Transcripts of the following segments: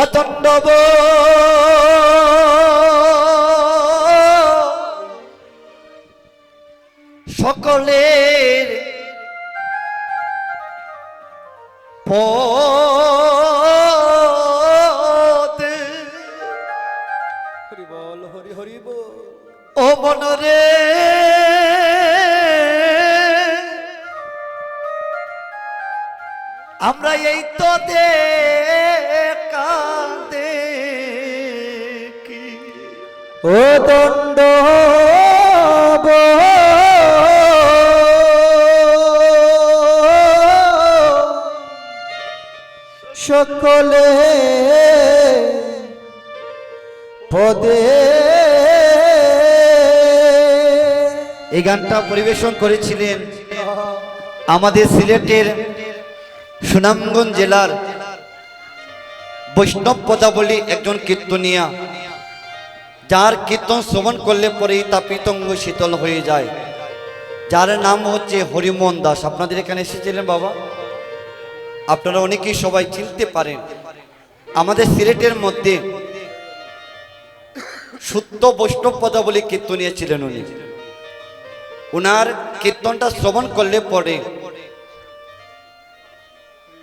অতণ্ডব সকলের পদে হরি বল হরি হরি বল। ও মনরে ও সকলে পদে এই গানটা পরিবেশন করেছিলেন আমাদের সিলেটের সুনামগঞ্জ জেলার বৈষ্ণব পদাবলী একজন কীর্তনিয়া। যার কীর্তন শ্রবণ করলে পরেই তা পিতঙ্গ শীতল হয়ে যায়। যার নাম হচ্ছে হরিমোহন দাস। আপনাদের এখানে এসেছিলেন বাবা? আপনারা অনেকেই সবাই চিনতে পারেন। আমাদের সিলেটের মধ্যে শুদ্ধ বৈষ্ণব পদাবলী কীর্তনিয়া ছিলেন উনি। ওনার কীর্তনটা শ্রবণ করলে পরে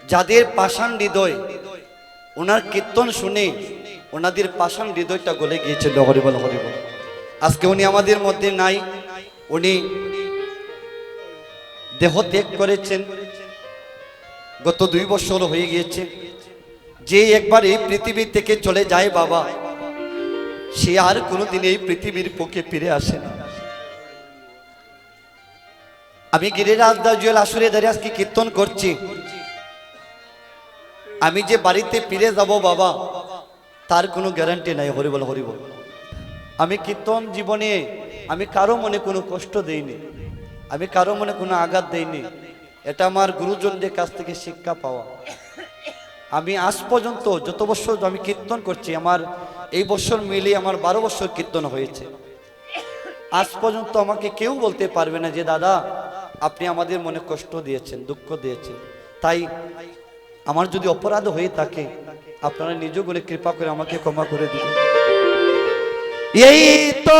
যাদের পাষাণ হৃদয় ওনার কীর্তন শুনে ওনাদের পাষাণ হৃদয়টা গলে গিয়েছিল হরিবল হরিবল আজকে উনি আমাদের মধ্যে নাই, উনি দেহ ত্যাগ করেছেন, গত দুই বছর হয়ে গিয়েছে। যে একবার এই পৃথিবী থেকে চলে যায় বাবা, সে আর কোনোদিন এই পৃথিবীর পক্ষে ফিরে আসে না। আমি গিরিরাজ দাস জুয়েল আসরে দাঁড়িয়ে আজকে কীর্তন করছি। আমি যে বাড়িতে ফিরে যাব বাবা তার কোনো গ্যারান্টি নাই, হরিবল হরিবল। আমি কীর্তন জীবনে, আমি কারও মনে কোনো কষ্ট দেইনি, আমি কারও মনে কোনো আঘাত দেইনি। এটা আমার গুরুজনদের কাছ থেকে শিক্ষা পাওয়া। আমি আজ পর্যন্ত যত বছর আমি কীর্তন করছি, আমার এই বছর মিলিয়ে আমার বারো বছর কীর্তন হয়েছে। আজ পর্যন্ত আমাকে কেউ বলতে পারবে না যে, দাদা, আপনি আমাদের মনে কষ্ট দিয়েছেন, দুঃখ দিয়েছেন। তাই আমার যদি অপরাধ হয়ে থাকে আপনারা নিজ করে কৃপা করে আমাকে ক্ষমা করে দিবেন। এই তো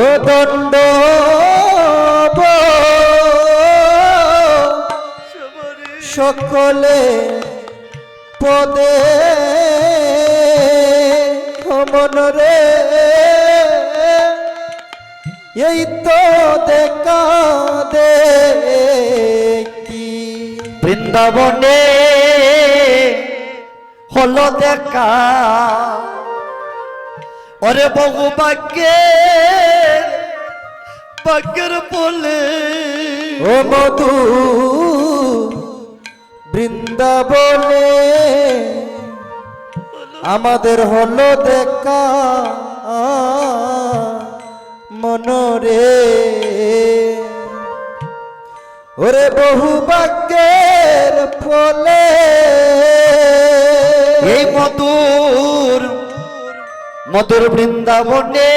ও দণ্ড সকলে পদে মন রে। এই তো দেখা দেখি। বৃন্দাবনে হলো দেখা ওরে বহু ভাগ্যের ভাগ্যের বলে। ও মধু বৃন্দাবনে আমাদের হলো দেখা মনরে। ওরে বহু ভাগ্যের ফলে। এই মধুর মধুর বৃন্দাবনে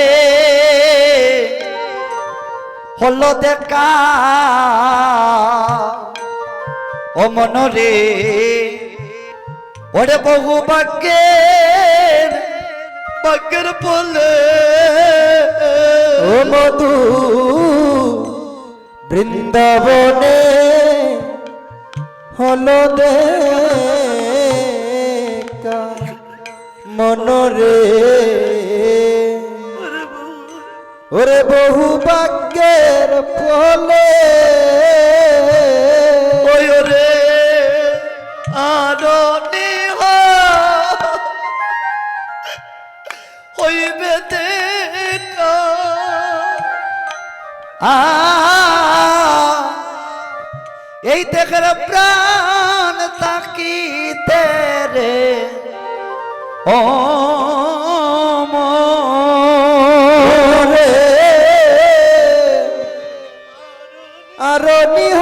হলো দেখা। ও মনরে, ওরে বহু ভাগ্যের ভাগ্যের বলে ও মধু বৃন্দাবনে হলো দেখা। মনরে। ওরে বহু ভাগ্যের ফলে। ওই রে আরনিহ হইবে এই দেখার ও। রে আর নিহ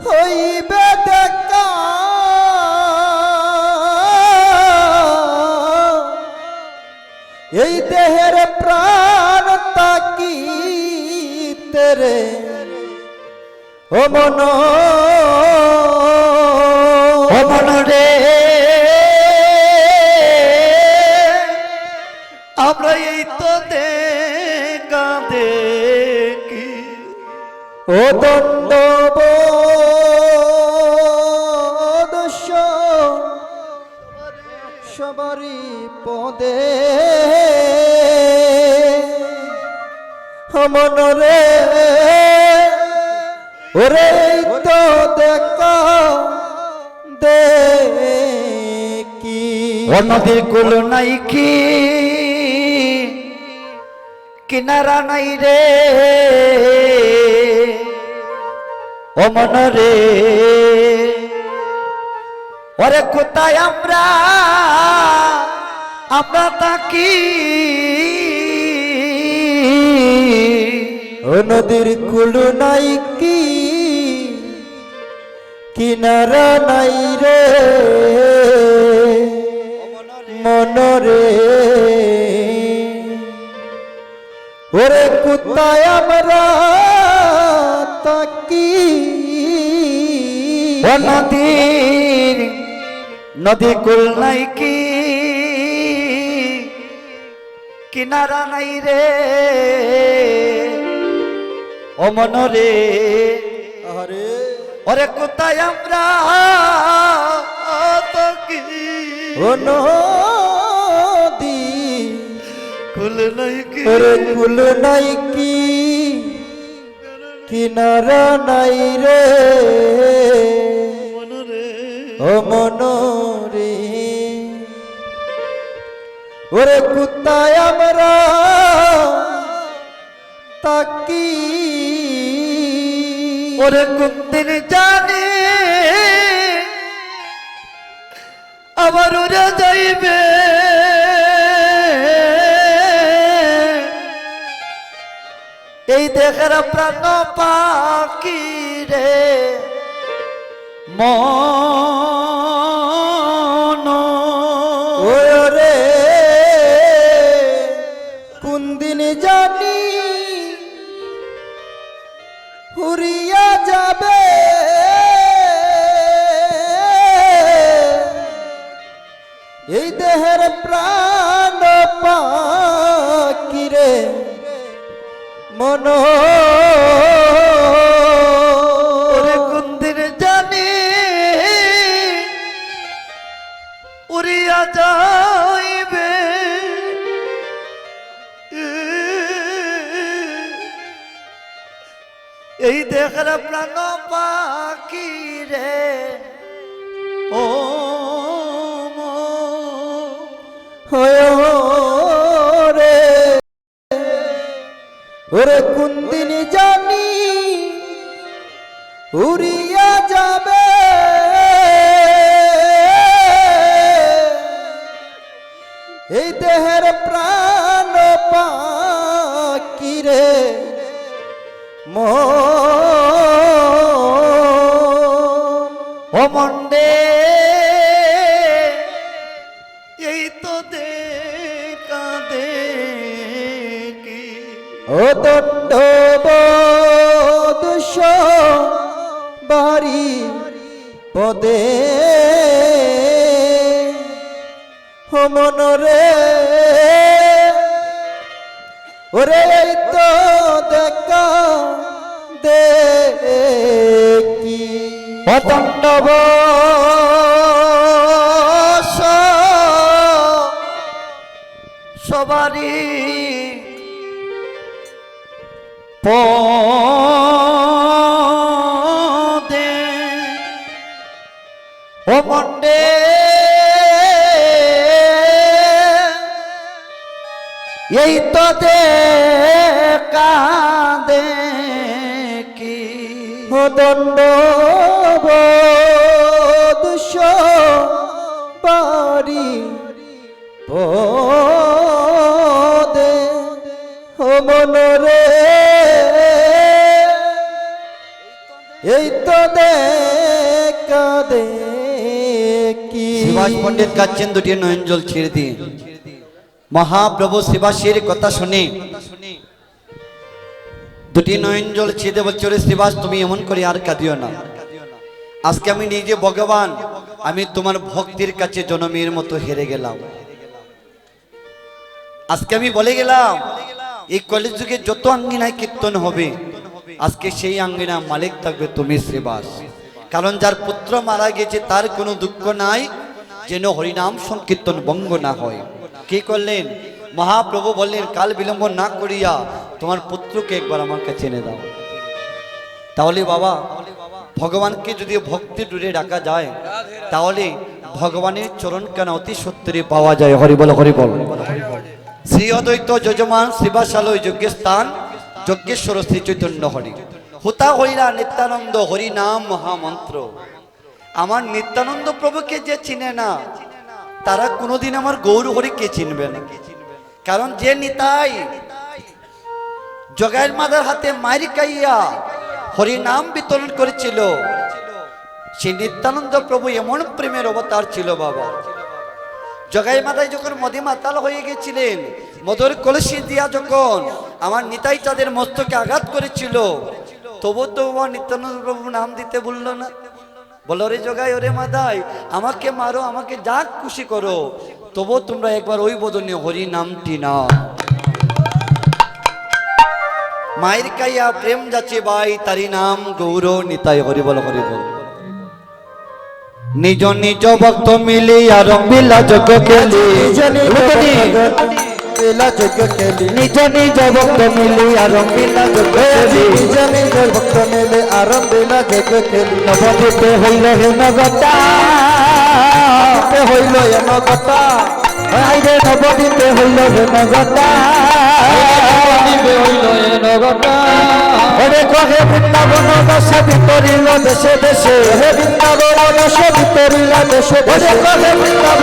হইবে দেখা এই দেহের প্রাণ তাকি তেরে ও মন মন। রে আমরা এই তো দেখা দেখি। ও দণ্ড সবারই পদে। মনরে। ওরে তো দেখা দেখি নদীর কুল নাই কি? কিনারা নাই রে। ও মন রে ওরে কোথায় আমরা? আমরা তাকি ও নদীর কুল নাই কি? কিনারা নাই রে। মনরে। ওরে কুত্তায় আমরা তাকি ও নদীর, নদী কুল নাই কি? কিনারা নাই রে। ও মন রে আরে ওরে কোথায় আমরা? নদী। কুল নাই কি? ওরে কুল নাই কি? কিনারা নাই রে। ও মন রে। ওরে কুত্তায় আমরা? তাকি ওরে কুন্দিন জানি। আবার ওরা যাইবে। এই দেখার প্রাণ পাখি রে। মন দেখার প্রাণ পাখি রে। ও। রে। ওরে কোন দিন জানি উড়িয়া যাবে। এই দেহের প্রাণ পাকিরে মন পদে ও মনরে ওরে এই তো দেখা দেখি। পতণ্ডব সবারই পদে দে কাঁদে কি? দণ্ড দুষ বাড়ি পদে মনরে। এই তো দেখা দেখি। শিবাস পণ্ডিত গাচ্ছেন দুটি নয়ন জল ছেড়ে দিয়ে মহাপ্রভু শিবাসের কথা শুনে। দুটি নয়ন জল ছেড়ে বলছে ওরে শিবাস তুমি এমন করে আর কাঁদিও না। আজকে আমি নিজে ভগবান, আমি তোমার ভক্তির কাছে জনমের মতো হেরে গেলাম। আজকে আমি বলে গেলাম, এই কলেজ যুগে যত আঙ্গিনায় কীর্তন হবে, আজকে সেই আঙ্গিনা মালিক থাকবে তুমি শ্রীবাস কারণ যার পুত্র মারা গেছে, তার কোনো দুঃখ নাই, যেন হরিনাম সংকীর্তন ভঙ্গ না হয়। কি করলেন? মহাপ্রভু বললেন, কাল বিলম্ব না করিয়া তোমার পুত্রকে একবার আমার কাছে এনে দাও। তাহলে বাবা, ভগবানকে যদি ভক্তি দূরে ডাকা যায়, তাহলে ভগবানের চরণ কেন অতি সত্তরে পাওয়া যায়। হরিবল হরিবল শ্রী অদ্বৈত যজমান শিবাশালয় যজ্ঞের স্থান যজ্ঞেশ্বর শ্রী চৈতন্য হরি। হুতা হইরা নিত্যানন্দ হরি নাম মহামন্ত্র। আমার নিত্যানন্দ প্রভুকে যে চিনে না তারা কোনোদিন আমার গৌর হরিকে চিনবে না। কারণ যে নিতাই জগাইয়ের মাদার হাতে মারি কাইয়া হরি নাম বিতরণ করেছিল, সেই নিত্যানন্দ প্রভু এমন প্রেমের অবতার ছিল বাবা। জগাই মাতায় যখন মদি মাতাল হয়ে গেছিলেন মধুর কলসি দিয়া যখন আমার নিতাই তাদের মস্তকে আঘাত করেছিল, তবু তো আমার নিত্যানন্দ প্রভু নাম দিতে বলল না। বলো রে জগাই, ওরে মাদাই, আমাকে মারো, আমাকে যা খুশি করো। তবু তোমরা একবার ওই বদনে হরি নামটি না মায়ের কাইয়া প্রেম যাচ্ছে বাই, তারি নাম গৌর নিতাই হরি বল হরি বল। নিজ নিজ ভক্ত মিলিয়া রঙ্গিলা যোগ খেলি বেলা যোগ্য খেলি। নিজ নিজ ভক্ত মিলিয়া রঙ্গিলা যোগ খেলি। নিজ নিজের ভক্ত মেলে আরম বেলা যোগ্য খেলি। নবদ্বীপে হইল হেমগতা। নবদ্বীপে হইল এন কথা আইরে নবদ্বীপে হইল হেমগতা। নবদ্বীপে হইল এন কথা ওরে কহে বৃন্দাবন দশ ভিতরিল দেশে দেশে। হে বৃন্দাবন দশ ভিতরিল দেশে দেশে। কহে বৃন্দাবন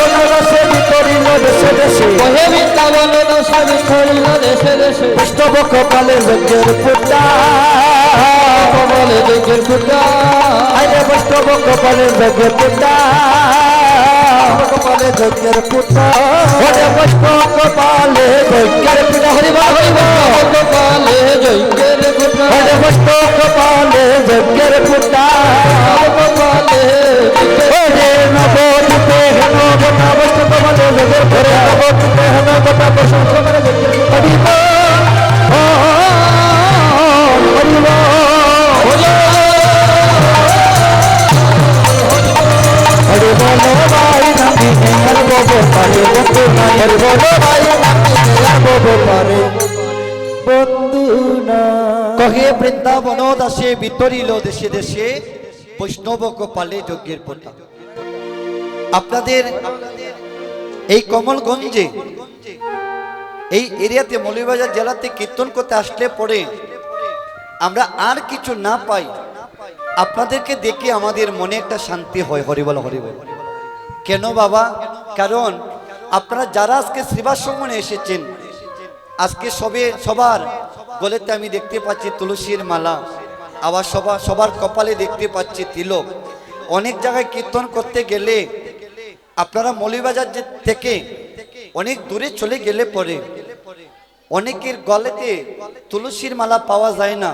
দশ ভিতরিল দেশে দেশে। বৈষ্ণব কপালে যজ্ঞের বৈষ্ণব কপালে যজ্ঞের পুতা কপালে যজ্ঞের পুত্র ওরে বৈষ্ণব কপালে যজ্ঞের হরিবা হরিবা কপালে যজ্ঞের পুত্র ওরে বৈষ্ণব কপালে যজ্ঞের পুতা কপালে ওরে নবদ্বীপে হেমগতা বৈষ্ণব কপালে যজ্ঞের পুতা বিতরিল দেশে দেশে বৈষ্ণব কপালে যজ্ঞের পোতা আপনাদের এই কমলগঞ্জে, এই এরিয়াতে মৌলভীবাজার জেলাতে কীর্তন করতে আসলে পরে আমরা আর কিছু না পাই, আপনাদেরকে দেখে আমাদের মনে একটা শান্তি হয় হরিবল হরিবল কেন বাবা? কারণ আপনারা যারা আজকে শ্রীবাসমনে এসেছেন, আজকে সবে সবার গলেতে আমি দেখতে পাচ্ছি তুলসীর মালা। আবার সবার সবার কপালে দেখতে পাচ্ছি তিলক। অনেক জায়গায় কীর্তন করতে গেলে আপনারা মৌলিবাজার থেকে অনেক দূরে চলে গেলে পরে অনেকের গলেতে তুলসীর মালা পাওয়া যায় না,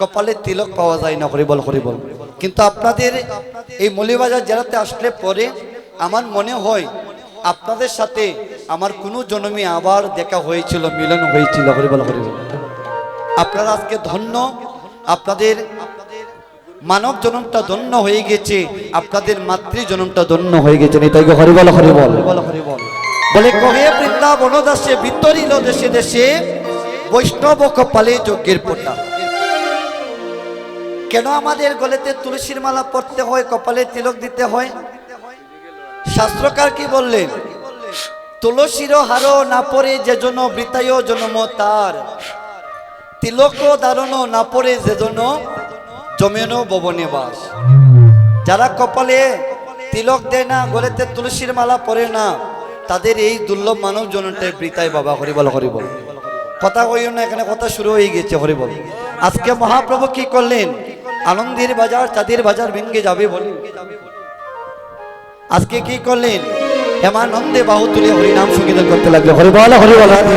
কপালে তিলক পাওয়া যায় না হরিবল হরিবল কিন্তু আপনাদের এই মৌলিবাজার জেলাতে আসলে পরে আমার মনে হয় আপনাদের সাথে আমার কোনো জন্মে আবার দেখা হয়েছিল, মিলন হয়েছিল হরিবল হরিবল আপনারা আজকে ধন্য আপনাদের মানব জনমটা ধন্য হয়ে গেছে, আপনাদের মাতৃ জনমটা ধন্য হয়ে গেছে। এটাই হরিবল হরিবল হরিবল বলে। কহে বৃন্দাবন দাসে, বিতরিল দেশে দেশে, বৈষ্ণব কপালে যজ্ঞের পোটা কেন আমাদের গলেতে তুলসীর মালা পড়তে হয়, কপালে তিলক দিতে হয়? শাস্ত্রকার কি বললেন? তুলসীর হার না পড়ে যে জন বৃতায় জন্ম তার। তিলক দারণ না পড়ে যে জন জমেন ববনে বাস। যারা কপালে তিলক দেয় না, গলেতে তুলসীর মালা পরে না, তাদের এই দুর্লভ মানব জনটাই বৃতায় বাবা হরিবল হরিবল কথা কইও না, এখানে কথা শুরু হয়ে গেছে হরিবল আজকে মহাপ্রভু কি করলেন? আনন্দের বাজার, চাঁদের বাজার ভেঙ্গে যাবে বলে। আজকে কি করলেন? হেমানন্দে বাহু তুলে হরিনাম সংকীর্তন করতে লাগল। হরিবল হরিবল রাধে।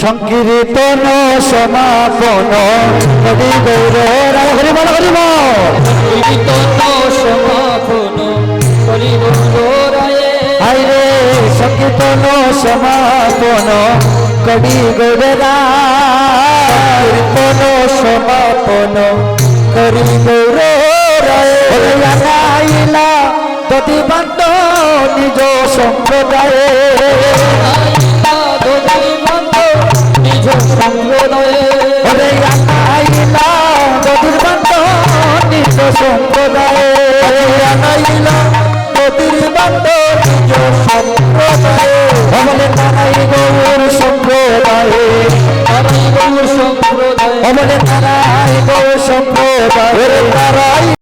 সংকীর্তন সমাপন। হরি গৌর রায় হরিবল হরিবল আইরে সংকীর্তন সমাপন কবি গৌরা কীর্তন সমাপন করি গৌর আনাইলা যদি বান্ত নিজ সম্প্রদায়ে ওরে আনাইলা যদি বান্ত নিজ সম্প্রদায়ে আনাইলা নদীর বান্ত নিজ সম্প্রদায়ে বলে নারাই গৌর সম্প্রদায়ে বলে নারাই গৌর সম্প্রদায়ে